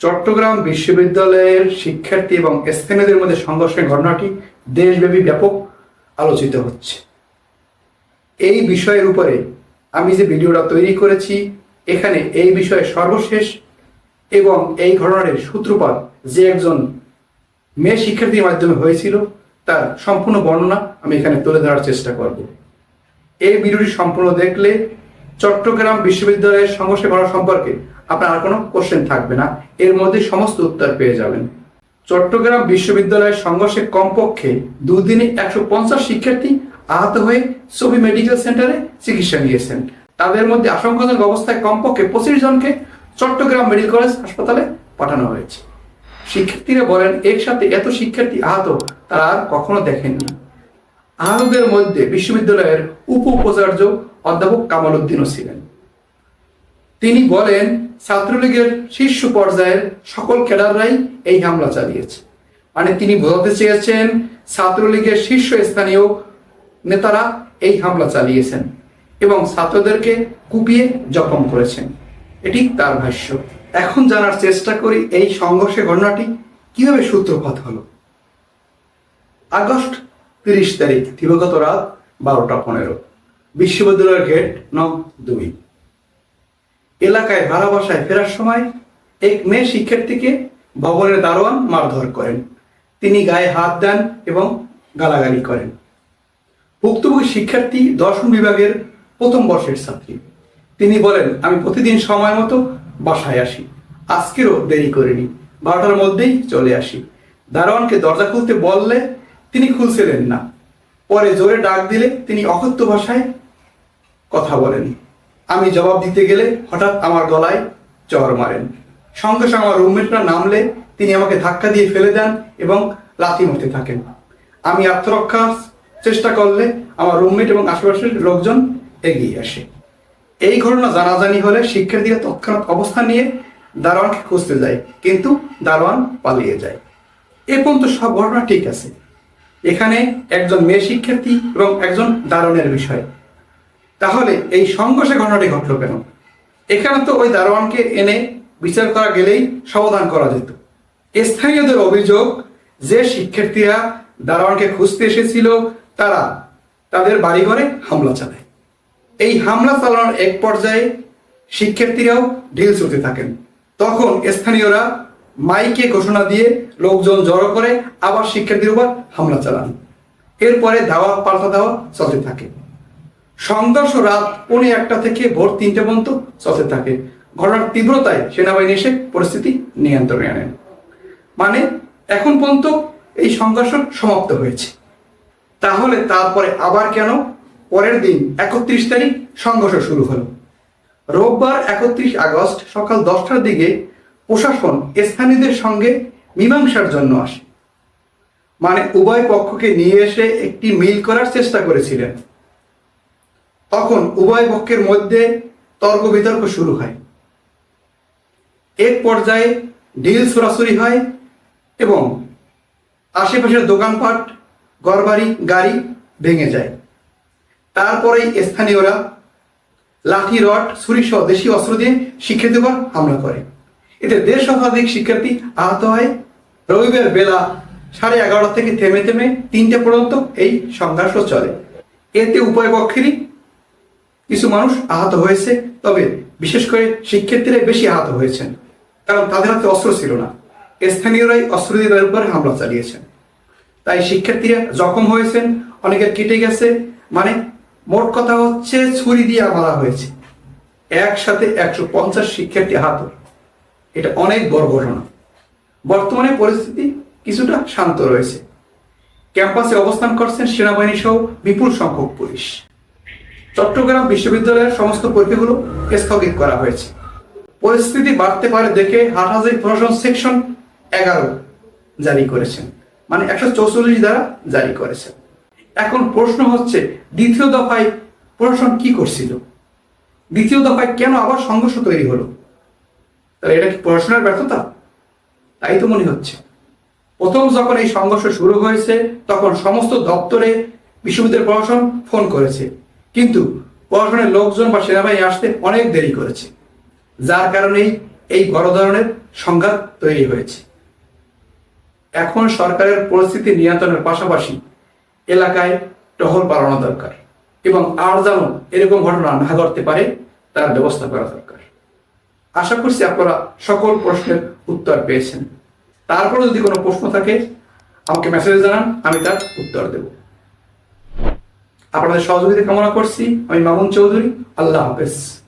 চট্টগ্রাম বিশ্ববিদ্যালয়ের শিক্ষার্থী এবং স্থানীয়দের মধ্যে সংঘর্ষের ঘটনাটি দেশব্যাপী ব্যাপক আলোচিত হচ্ছে। এই বিষয়ের উপরে আমি যে ভিডিওটা তৈরি করেছি, এখানে এই বিষয়ে সর্বশেষ এবং এই ঘটনাটির সূত্রপাত যে একজন মেয়ে শিক্ষার্থীর মাধ্যমে হয়েছিল, তার সম্পূর্ণ বর্ণনা আমি এখানে তুলে ধরার চেষ্টা করব। এই ভিডিওটি সম্পূর্ণ দেখলে চট্টগ্রাম বিশ্ববিদ্যালয়ের সংঘর্ষে ঘটনা সম্পর্কে আপনার আর কোনো কোশ্চেন থাকবে না। এর মধ্যে সমস্ত উত্তর পেয়ে যাবেন। চট্টগ্রাম বিশ্ববিদ্যালয়ের সংঘর্ষে কমপক্ষে দুদিনে একশো পঞ্চাশ শিক্ষার্থী আহত হয়ে ছবি মেডিকেল সেন্টারে চিকিৎসা নিয়েছেন। তাদের মধ্যে আশঙ্কাজনক অবস্থায় কমপক্ষে পঁচিশ জনকে চট্টগ্রাম মেডিকেল কলেজ হাসপাতালে পাঠানো হয়েছে। শিক্ষার্থীরা বলেন এর সাথে এত শিক্ষার্থী আহত তারা আর কখনো দেখেননি। আহতদের মধ্যে বিশ্ববিদ্যালয়ের উপ উপাচার্য অধ্যাপক কামাল উদ্দিনও ছিলেন। তিনি বলেন, ছাত্রলীগের শীর্ষ পর্যায়ের সকল ক্যাডাররাই এই হামলা চালিয়েছে। মানে তিনি বোঝাতে চেয়েছেন, ছাত্রলীগের শীর্ষ স্থানীয় নেতারা এই হামলা চালিয়েছেন এবং ছাত্রদেরকে কুপিয়ে জখম করেছেন। এটি তার ভাষ্য। এখন জানার চেষ্টা করি, এই সংঘর্ষের ঘটনাটি কীভাবে সূত্রপাত হলো? আগস্ট তিরিশ তারিখ, দিবগত রাত বারোটা পনেরো। বিশ্ববিদ্যালয়ের গেট নং দুই। এলাকায় ভাড়া বাসায় ফেরার সময় এক মেয়ে শিক্ষার্থীকে ভবনের দারোয়ান মারধর করেন। তিনি গায়ে হাত দেন এবং গালাগালি করেন। ভুক্তভোগী শিক্ষার্থী দর্শন বিভাগের প্রথম বর্ষের ছাত্রী। তিনি বলেন, আমি প্রতিদিন সময় মতো বাসায় আসি। আজকেরও দেরি করিনি। বারোটার মধ্যেই চলে আসি। দারোয়ানকে দরজা খুলতে বললে তিনি খুলছিলেন না। পরে জোরে ডাক দিলে তিনি অকথ্য ভাষায় কথা বলেন। আমি জবাব দিতে গেলে হঠাৎ আমার গলায় চর মারেন। সঙ্গে সঙ্গে আমার রুমমেটরা নামলে তিনি আমাকে ধাক্কা দিয়ে ফেলে দেন এবং লাথি মারতে থাকেন। আমি আত্মরক্ষার চেষ্টা করলে আমার রুমমেট এবং আশেপাশের লোকজন এগিয়ে আসে। এই ঘটনা জানাজানি হলে শিক্ষার্থীরা তৎক্ষণাৎ অবস্থান নিয়ে দারোয়ানকে খুঁজতে যায়, কিন্তু দারোয়ান পালিয়ে যায়। এ পর্যন্ত সব ঘটনা ঠিক আছে। এখানে একজন মেয়ে শিক্ষার্থী এবং একজন দারোয়ানের বিষয়। তাহলে এই সংঘর্ষে ঘটনাটি ঘটলো কেন? এখানে তো ওই দারোয়ানকে এনে বিচার করা গেলেই সমাধান করা যেত। স্থানীয়দের অভিযোগ, যে শিক্ষার্থীরা দারোয়ানকে খুঁজতে এসেছিল, তারা তাদের বাড়িঘরে হামলা চালায়। এই হামলা চালানোর এক পর্যায়ে শিক্ষার্থীরাও ঢিল ছুটতে থাকেন। তখন স্থানীয়রা মাইকে ঘোষণা দিয়ে লোকজন জড়ো করে আবার শিক্ষার্থীর উপর হামলা চালান। এরপরে ধাওয়া পাল্টা ধাওয়া চলতে থাকে। সংঘর্ষ রাত পৌনে একটা থেকে ভোর তিনটে পর্যন্ত চলতে থাকে। ঘটনার তীব্রতায় সেনাবাহিনী এসে পরিস্থিতি নিয়ন্ত্রণে আনেন মানে এখন পর্যন্ত এই সংঘর্ষ সমাপ্ত হয়েছে। তাহলে তারপরে আবার কেন পরের দিন একত্রিশ তারিখ সংঘর্ষ শুরু হলো? রোববার একত্রিশ আগস্ট সকাল দশটার দিকে প্রশাসন স্থানীয়দের সঙ্গে মীমাংসার জন্য আসে। মানে উভয় পক্ষকে নিয়ে এসে একটি মিল করার চেষ্টা করেছিলেন। তখন উভয় পক্ষের মধ্যে তর্ক বিতর্ক শুরু হয়। এক পর্যায়ে ডিল সরাসরি হয় এবং আশেপাশের দোকানপাট, ঘরবাড়ি, গাড়ি ভেঙে যায়। তারপরেই স্থানীয়রা লাঠি, রড, ছুরি সহ অস্ত্র দিয়ে শিক্ষার্থীর উপর হামলা করে। এতে দেড় শতাধিক শিক্ষার্থী আহত হয়। রবিবার বেলা সাড়ে এগারোটা থেকে থেমে থেমে তিনটে পর্যন্ত এই সংঘর্ষ চলে। এতে উভয় পক্ষেরই কিছু মানুষ আহত হয়েছে, তবে বিশেষ করে শিক্ষার্থীরাই বেশি আহত হয়েছেন, কারণ তাদের হাতে অস্ত্র ছিল না। স্থানীয়রাই অস্ত্র দিয়ে তাদের উপর হামলা চালিয়েছেন। তাই শিক্ষার্থীরা জখম হয়েছেন, অনেকের কেটে গেছে মানে মোট কথা হচ্ছে ছুরি দিয়ে মারা হয়েছে। একসাথে একশো পঞ্চাশ শিক্ষার্থী আহত। এটা অনেক বড় ঘটনা। বর্তমানে পরিস্থিতি কিছুটা শান্ত রয়েছে। ক্যাম্পাসে অবস্থান করছেন সেনাবাহিনী সহ বিপুল সংখ্যক পুলিশ। চট্টগ্রাম বিশ্ববিদ্যালয়ের সমস্ত পরীক্ষাগুলো স্থগিত করা হয়েছে। পরিস্থিতি বাড়তে পারে দেখে হাটহাজারি প্রশাসন সেকশন এগারো জারি করেছেন মানে একশো চৌচল্লিশ দ্বারা জারি করেছেন। এখন প্রশ্ন হচ্ছে, দ্বিতীয় দফায় প্রশাসন কি করছিল? দ্বিতীয় দফায় কেন আবার সংঘর্ষ তৈরি হলো? তাহলে এটা কি পড়াশোনার ব্যর্থতা? তাই তো মনে হচ্ছে। প্রথম যখন এই সংঘর্ষ শুরু হয়েছে, তখন সমস্ত দপ্তরে বিশ্ববিদ্যালয় প্রশাসন ফোন করেছে। কিন্তু প্রশাসনের লোকজন বা সেনাবাহিনী আসতে অনেক দেরি করেছে, যার কারণেই এই বড় ধরনের সংঘাত তৈরি হয়েছে। এখন সরকারের পরিস্থিতি নিয়ন্ত্রণের পাশাপাশি এলাকায় টহল বাড়ানো দরকার এবং আর যেন এরকম ঘটনা না ঘটতে পারে, তার ব্যবস্থা করা দরকার। আশা করছি আপনারা সকল প্রশ্নের উত্তর পেয়েছেন। তারপরে যদি কোনো প্রশ্ন থাকে, আমাকে মেসেজ জানান, আমি তার উত্তর দেব। আপনাদের সহযোগিতা কামনা করছি। আমি মামুন চৌধুরী। আল্লাহ হাফেজ।